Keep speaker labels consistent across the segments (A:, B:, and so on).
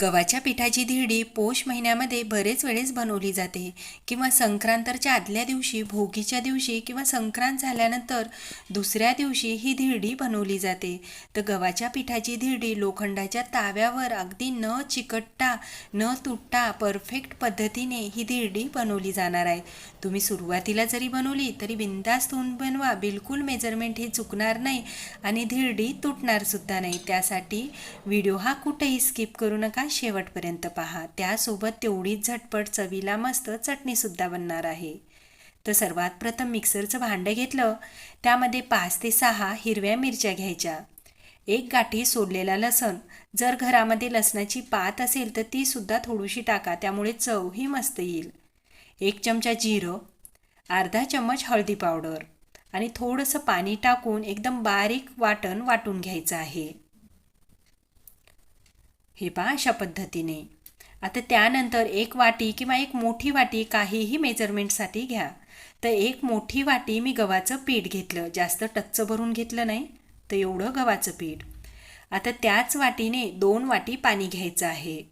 A: गव्हाच्या पिठाची धिरडी पौष महिन्यामध्ये बरेच वेळेस बनवली जाते किंवा संक्रांतच्या आदल्या दिवशी भोगीच्या दिवशी किंवा संक्रांत झाल्यानंतर दुसऱ्या दिवशी ही धिरडी बनवली जाते. तर गव्हाच्या पिठाची धिरडी लोखंडाच्या ताव्यावर अगदी न चिकटता न तुटता परफेक्ट पद्धतीने ही धिरडी बनवली जाणार आहे. तुम्ही सुरुवातीला जरी बनवली तरी बिंदास होऊन बनवा बिलकुल मेजरमेंट हे चुकणार नाही आणि धिरडी तुटणारसुद्धा नाही. त्यासाठी व्हिडिओ हा कुठेही स्किप करू नका. शेवटपर्यंत पहा. त्यासोबत तेवढीच झटपट चवीला मस्त चटणीसुद्धा बनणार आहे. तर सर्वात प्रथम मिक्सरचं भांडं घेतलं. त्यामध्ये पाच ते सहा हिरव्या मिरच्या घ्यायच्या. एक गाठी सोडलेला लसण. जर घरामध्ये लसणाची पात असेल तर ती सुद्धा थोडीशी टाका. त्यामुळे चवही मस्त येईल. एक चमचा जिरं. अर्धा चम्मच हळदी पावडर. आणि थोडंसं पाणी टाकून एकदम बारीक वाटण वाटून घ्यायचं आहे. हे पहा अशा पद्धतीने. आता त्यानंतर एक वाटी किंवा एक मोठी वाटी काहीही मेजरमेंटसाठी घ्या. तर एक मोठी वाटी मी गव्हाचं पीठ घेतलं. जास्त टच्च भरून घेतलं नाही तर एवढं गव्हाचं पीठ. आता त्याच वाटीने दोन वाटी पाणी घ्यायचं आहे.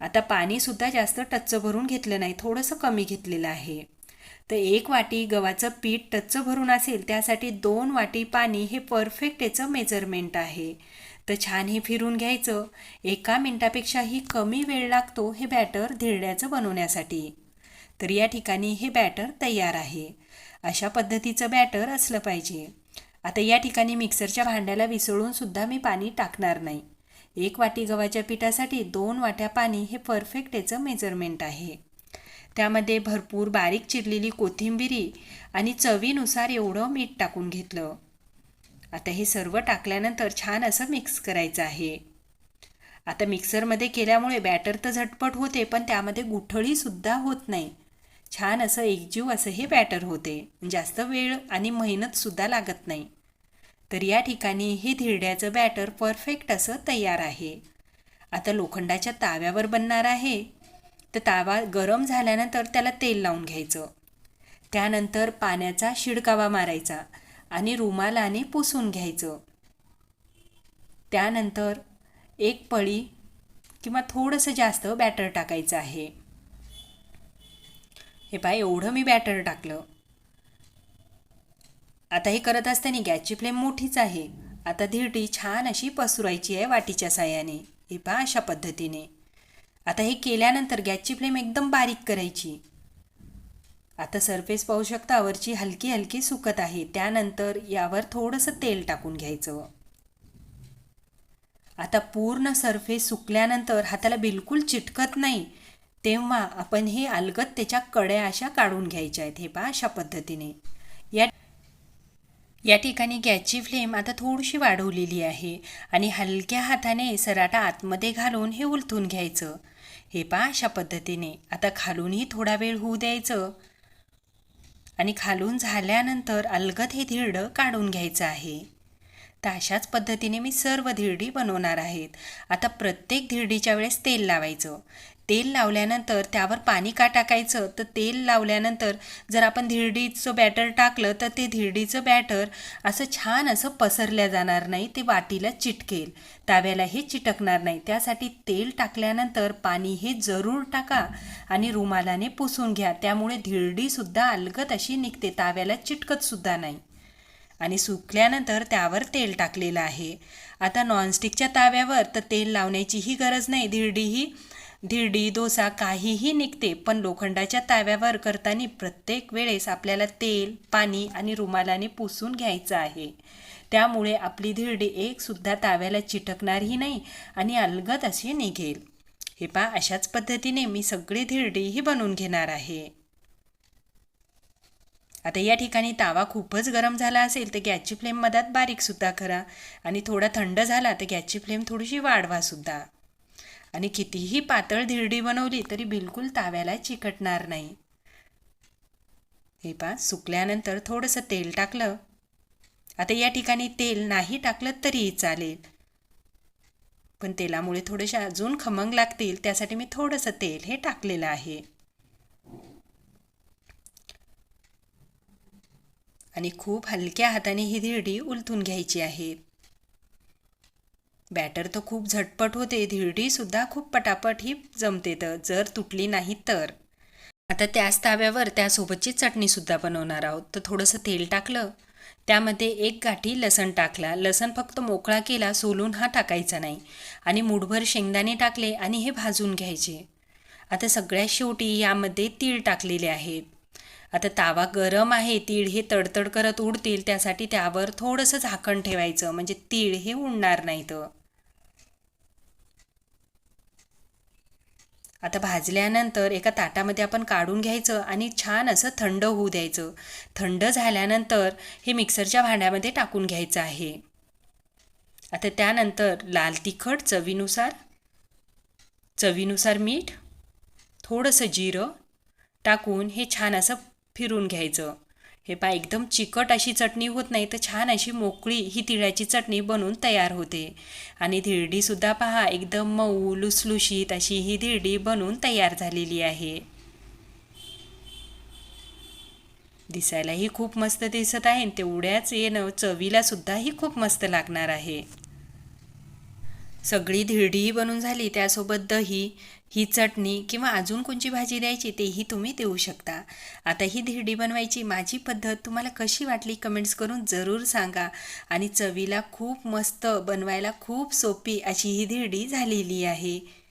A: आता पाणीसुद्धा जास्त टच्च भरून घेतलं नाही थोडंसं कमी घेतलेलं आहे. तर एक वाटी गव्हाचं पीठ टच्च भरून असेल त्यासाठी दोन वाटी पाणी हे परफेक्ट याचं मेजरमेंट आहे. तर छान हे फिरून घ्यायचं. एका मिनटापेक्षाही कमी वेळ लागतो हे बॅटर धिरड्याचं बनवण्यासाठी. तर या ठिकाणी हे बॅटर तयार आहे. अशा पद्धतीचं बॅटर असलं पाहिजे. आता या ठिकाणी मिक्सरच्या भांड्याला विसळून सुद्धा मी पाणी टाकणार नाही. एक वाटी गव्हाच्या पिठासाठी दोन वाट्या पाणी हे परफेक्ट याचं मेजरमेंट आहे. त्यामध्ये भरपूर बारीक चिरलेली कोथिंबिरी आणि चवीनुसार एवढं मीठ टाकून घेतलं. आता हे सर्व टाकल्यानंतर छान असं मिक्स करायचं आहे. आता मिक्सरमध्ये केल्यामुळे बॅटर तर झटपट होते पण त्यामध्ये गुठळीसुद्धा होत नाही. छान असं एकजीव असं हे बॅटर होते. जास्त वेळ आणि मेहनतसुद्धा लागत नाही. तर या ठिकाणी हे धिरड्याचं बॅटर परफेक्ट असं तयार आहे. आता लोखंडाच्या ताव्यावर बनणार आहे. तर तावा गरम झाल्यानंतर त्याला तेल लावून घ्यायचं. त्यानंतर पाण्याचा शिडकावा मारायचा. आणि रुमालाने पुसून घ्यायचं. त्यानंतर एक पळी किंवा थोडंसं जास्त बॅटर टाकायचं आहे. हे पाय एवढं मी बॅटर टाकलं. आता हे करत असताना गॅसची फ्लेम मोठीच आहे. आता धिरटी छान अशी पसरायची आहे वाटीच्या साह्याने. हे पहा अशा पद्धतीने. आता हे केल्यानंतर गॅसची फ्लेम एकदम बारीक करायची. आता सरफेस पाहू शकता वरची हलकी हलकी सुकत आहे. त्यानंतर यावर थोडंसं तेल टाकून घ्यायचं. आता पूर्ण सरफेस सुकल्यानंतर हाताला बिलकुल चिटकत नाही तेव्हा आपण हे अलगत त्याच्या कड्या अशा काढून घ्यायच्या आहेत. हे पहा अशा पद्धतीने. या या ठिकाणी गॅसची फ्लेम आता थोडीशी वाढवलेली आहे आणि हलक्या हाताने सराटा आतमध्ये घालून हे उलथून घ्यायचं. हे पहा अशा पद्धतीने. आता खालूनही थोडा वेळ होऊ द्यायचं. आणि खालून झाल्यानंतर अलगद हे धिरडं काढून घ्यायचं आहे. तर अशाच पद्धतीने मी सर्व धिरडी बनवणार आहेत. आता प्रत्येक धिरडीच्या वेळेस तेल लावायचं. तेल लावल्यानंतर त्यावर पाणी का टाकायचं? तर तेल लावल्यानंतर जर आपण धिरडीचं बॅटर टाकलं तर ते धिरडीचं बॅटर असं छान असं पसरल्या जाणार नाही ते वाटीला चिटकेल. ताव्याला हे चिटकणार नाही. त्यासाठी तेल टाकल्यानंतर पाणी हे जरूर टाका आणि रुमालाने पुसून घ्या. त्यामुळे धिरडीसुद्धा अलगत अशी निघते. ताव्याला चिटकतसुद्धा नाही. आणि सुकल्यानंतर त्यावर तेल टाकलेलं आहे. आता नॉनस्टिकच्या ताव्यावर तर तेल लावण्याचीही गरज नाही. धिरडीही धिरडी डोसा काहीही निघते पण लोखंडाच्या ताव्यावर करताना प्रत्येक वेळेस आपल्याला तेल पाणी आणि रुमालाने पुसून घ्यायचं आहे. त्यामुळे आपली धिरडी एकसुद्धा ताव्याला चिटकणारही नाही आणि अलगद अशी निघेल. हे पा अशाच पद्धतीने मी सगळी धिरडीही बनवून घेणार आहे. आता या ठिकाणी तावा खूपच गरम झाला असेल तर गॅसची फ्लेम मधात बारीकसुद्धा करा आणि थोडा थंड झाला तर गॅसची फ्लेम थोडीशी वाढवासुद्धा आणि कितीही पातळ धिरडी बनवली तरी बिलकुल ताव्याला चिकटणार नाही. हे पा सुकल्यानंतर थोडंसं तेल टाकलं. आता या ठिकाणी तेल नाही टाकलं तरीही चालेल. पण तेलामुळे थोडेसे अजून खमंग लागतील त्यासाठी मी थोडंसं तेल हे टाकलेलं आहे. आणि खूप हलक्या हाताने ही धिरडी उलथून घ्यायची आहे. बॅटर तर खूप झटपट होते धिरडीसुद्धा खूप पटापट ही जमते तर जर तुटली नाही तर. आता त्याच ताव्यावर त्यासोबतची चटणीसुद्धा बनवणार आहोत. तर थोडंसं तेल टाकलं. त्यामध्ये एक गाठी लसण टाकला. लसण फक्त मोकळा केला सोलून हा टाकायचा नाही. आणि मुठभर शेंगदाणे टाकले आणि हे भाजून घ्यायचे. आता सगळ्या शेवटी यामध्ये तीळ टाकलेले आहेत. आता तावा गरम आहे तीळ हे तडतड करत उडतील त्यासाठी त्यावर थोडंसं झाकण ठेवायचं. म्हणजे तीळ हे उडणार नाहीत आता भाजल्यानंतर एका ताटामध्ये आपण काढून घ्यायचं आणि छान असं थंड होऊ द्यायचं. थंड झाल्यानंतर हे मिक्सरच्या भांड्यामध्ये टाकून घ्यायचं आहे. आता त्यानंतर लाल तिखट चवीनुसार चवीनुसार मीठ थोडंसं जिरं टाकून हे छान असं फिरून घ्यायचं. हे पहा एकदम चिकट अशी चटणी होत नाही तर छान अशी मोकळी ही तिळाची चटणी बनून तयार होते. आणि धिरडीसुद्धा पहा एकदम मऊ लुसलुशीत अशी ही धिरडी बनून तयार झालेली आहे. दिसायलाही खूप मस्त दिसत आहे तेवढ्याच येणं चवीला सुद्धा ही खूप मस्त लागणार आहे. सगळी धिरडीही बनून झाली त्यासोबत दही ही चटणी किंवा अजून कोणची भाजी द्यायची तेही तुम्ही देऊ शकता. आता ही धिरडी बनवायची माझी पद्धत तुम्हाला कशी वाटली कमेंट्स करून जरूर सांगा. आणि चवीला खूप मस्त बनवायला खूप सोपी अशी ही धिरडी झालेली आहे.